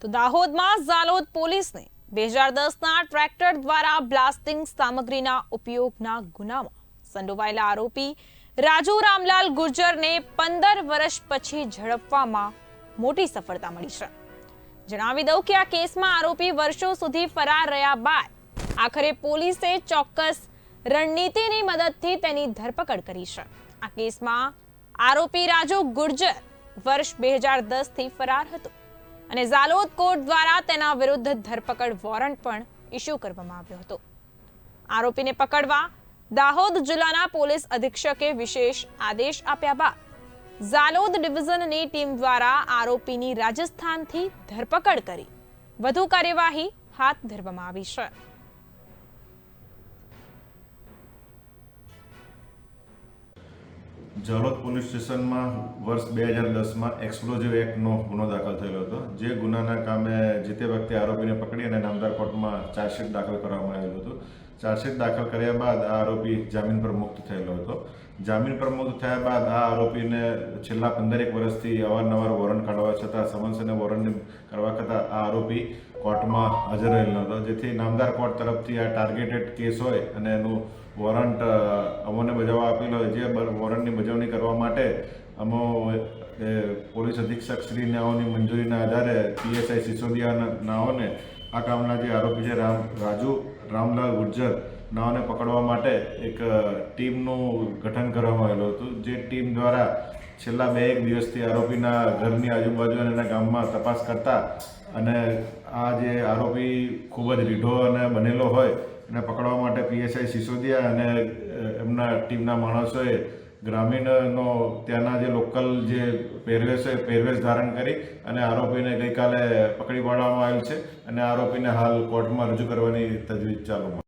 તો દાહોદમાં ઝાલોદ પોલીસને બે હજાર દસના ટ્રેક્ટર દ્વારા બ્લાસ્ટિંગ સામગ્રીના ઉપયોગના ગુનામાં સંડોવાયેલા આરોપી રાજુ રામલાલ ગુર્જરને પંદર વર્ષ પછી ઝડપવામાં મોટી સફળતા મળી છે. જણાવી દઉં કે આ કેસમાં આરોપી વર્ષો સુધી ફરાર રહ્યા બાદ આખરે પોલીસે ચોક્કસ રણનીતિની મદદથી તેની ધરપકડ કરી છે. આ કેસમાં આરોપી રાજુ ગુર્જર વર્ષ બે હજાર દસથી ફરાર હતો. અને ઝાલોદ કોર્ટ દ્વારા તેના વિરુદ્ધ ધરપકડ વોરંટ પણ ઇસ્યુ કરવામાં આવ્યો હતો. આરોપીને પકડવા દાહોદ જિલ્લાના પોલીસ અધિક્ષકે વિશેષ આદેશ આપ્યા બાદ ઝાલોદ ડિવિઝનની ટીમ દ્વારા આરોપીની રાજસ્થાનથી ધરપકડ કરી વધુ કાર્યવાહી હાથ ધરવામાં આવી છે. ઝાલોદ પોલીસ સ્ટેશનમાં વર્ષ બે હજાર દસમાં એક્સપ્લોઝિવ એક્ટનો ગુનો દાખલ થયેલો હતો, જે ગુનાના કામે જે તે વખતે આરોપીને પકડી અને નામદાર કોર્ટમાં ચાર્જશીટ દાખલ કરવામાં આવેલું હતું. ચાર્જશીટ દાખલ કર્યા બાદ આ આરોપી જામીન પર મુક્ત થયેલો હતો. જામીન પર મુક્ત થયા બાદ આ આરોપીને છેલ્લા પંદરેક વર્ષથી અવારનવાર વોરંટ કાઢવા છતાં સમન્સ અને વોરંટ કરવા કરતાં આ આરોપી કોર્ટમાં હાજર રહેલો હતો. જેથી નામદાર કોર્ટ તરફથી આ ટાર્ગેટેડ કેસ હોય અને એનું વોરંટ અમોને બજાવવા આપેલો હોય, જે વોરંટની બજવણી કરવા માટે અમો પોલીસ અધિક્ષક શ્રી નાઓની મંજૂરીના આધારે પીએસઆઈ સિસોદિયા નાઓને આ કામના જે આરોપી છે રામ, રાજુ રામલાલ ગુર્જર નાઓને પકડવા માટે એક ટીમનું ગઠન કરવામાં આવેલું હતું. જે ટીમ દ્વારા છેલ્લા બે એક દિવસથી આરોપીના ઘરની આજુબાજુ અને એના ગામમાં તપાસ કરતા અને આ જે આરોપી ખૂબ જ રીઢો અને બનેલો હોય, એને પકડવા માટે પીએસઆઈ સિસોદિયા અને એમના ટીમના માણસોએ ગ્રામીણનો ત્યાંના જે લોકલ જે પહેરવેશ પહેરવેશ ધારણ કરી અને આરોપીને ગઈકાલે પકડી પાડવામાં આવેલ છે અને આરોપીને હાલ કોર્ટમાં રજૂ કરવાની તજવીજ ચાલુમાં